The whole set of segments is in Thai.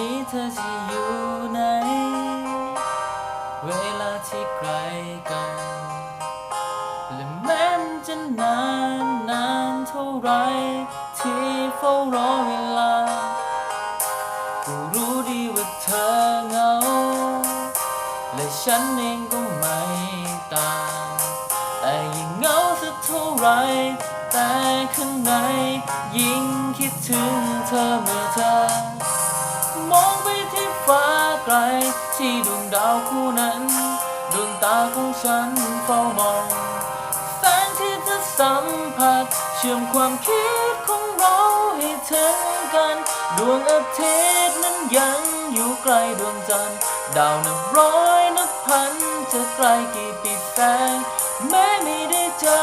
นี้เธอจะอยู่ไหน เวลาที่ไกลกัน และแม้จะนานนานเท่าไร ที่เฝ้ารอเวลาก็รู้ดีว่าเธอเหงา และฉันเองก็ไม่ต่างแต่ยิ่งเหงาสักเท่าไรแต่ข้างในยิ่งคิดถึงเธอเมื่อเธอ ฟ้าไกล ที่ดวงดาวคู่นั้น ดวงตาของฉันเฝ้ามองแสงที่จะสัมผัส เชื่อมความคิดของเราให้ถึงกัน ดวงอาทิตย์นั้นยังอยู่ไกลดวงจันทร์ดาวนับร้อยนับพัน จะไกลกี่ปีแสงแม้ไม่ได้เจอ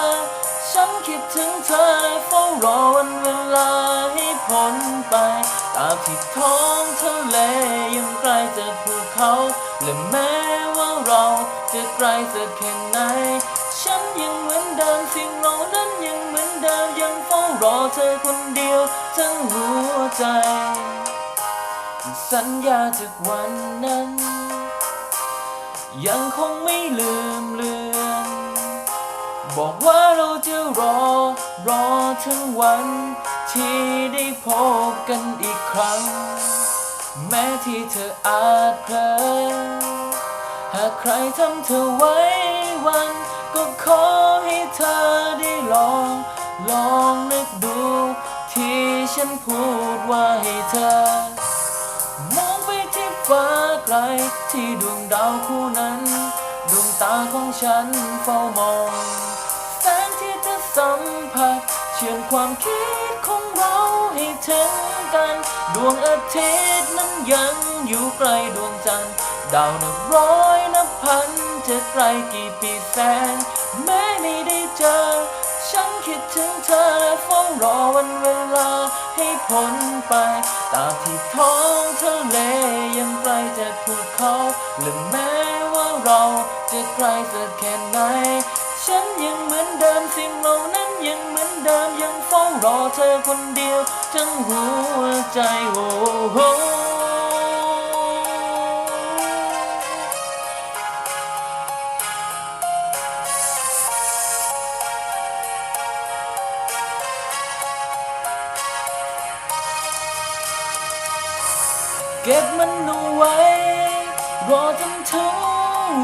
ฉันคิดถึงเธอเฝ้ารอวันเวลาให้พ้นไป ตาบที่ท้องทะเลยังไกลจากภูเขา และแม้ว่าเราจะไกลสักแค่ไหน ฉันยังเหมือนเดิมสิ่งเหล่านั้นยังเหมือนเดิมยังเฝ้ารอเธอคนเดียวทั้งหัวใจ สัญญาจากวันนั้น ยังคงไม่ลืมเลือน บอกว่าเราจะรอรอถึงวัน ที่ได้พบกันอีกครั้ง แม้ที่เธออาจเพลอหากใครทำเธอไว้วัน ก็ขอให้เธอได้ลอง ลองนึกดู ที่ฉันพูดว่าให้เธอ มองไปที่ฟ้าไกลที่ดวงดาวคู่นั้น ดวงตาของฉันเฝ้ามอง แสงที่จะสัมผัสเชื่อมความคิด ของเราให้ถึงกัน ดวงอาทิตย์นั้นยังอยู่ไกลดวงจันทร์ดาวนับร้อยนับพันจะไกลกี่ปีแสน แม้ไม่ได้เจอ ฉันคิดถึงเธอและเฝ้ารอวันเวลาให้พ้นไป ตามที่ท้องทะเลยังไกลจากภูเขาและแม้ว่าเราจะไกลสักแค่ไหน ฉันยังเหมือนเดิมสิ่งเหล่านั้น ยังเหมือนเดิมยังเฝ้ารอเธอคนเดียว ทั้งหัวใจโอ้โหเก็บมันเอาไว้ รอจนถึง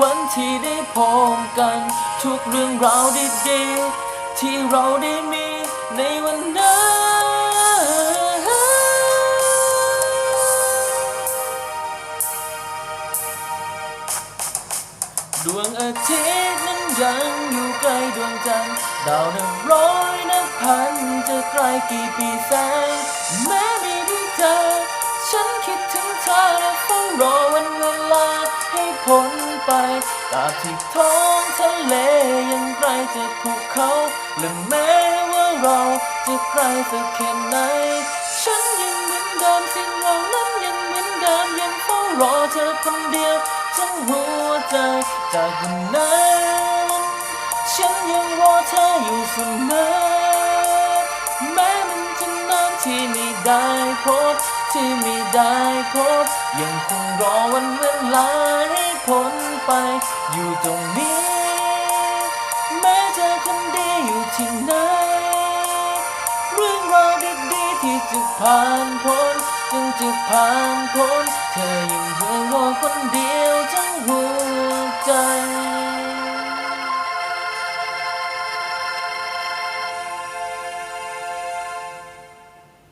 วันที่ได้พบกัน ทุกเรื่องราวดีๆ ที่เราได้มีในวันนั้นดวงอาทิตย์นั้นยังอยู่ไกลดวงจันทร์ดาวนับร้อยนับพันจะไกลกี่ปีแสงแม้ไม่ได้เจอ ฉันคิดถึงเธอและเฝ้ารอวันเวลาให้พ้นไปตราบที่ท้องทะเลยังไกลจากภูเขาและแม้ว่าเราจะไกลสักแค่ไหน ฉันยังเหมือนเดิมสิ่งเหล่านั้นยังเหมือนเดิมยังเฝ้ารอเธอคนเดียวทั้งหัวใจจากวันนั้นฉันยังรอเธออยู่เสมอแม้มันจะนานที่ไม่ได้พบ ที่ไม่ได้พบยังคงรอวันเวลาให้พ้นไป อยู่ตรงนี้ แม้เธอคนดีอยู่ที่ไหน เรื่องราวดีๆที่จะผ่านพ้นจึงจะผ่านพ้น เธอยังเพื่อรอคนเดียวทั้งหัวใจ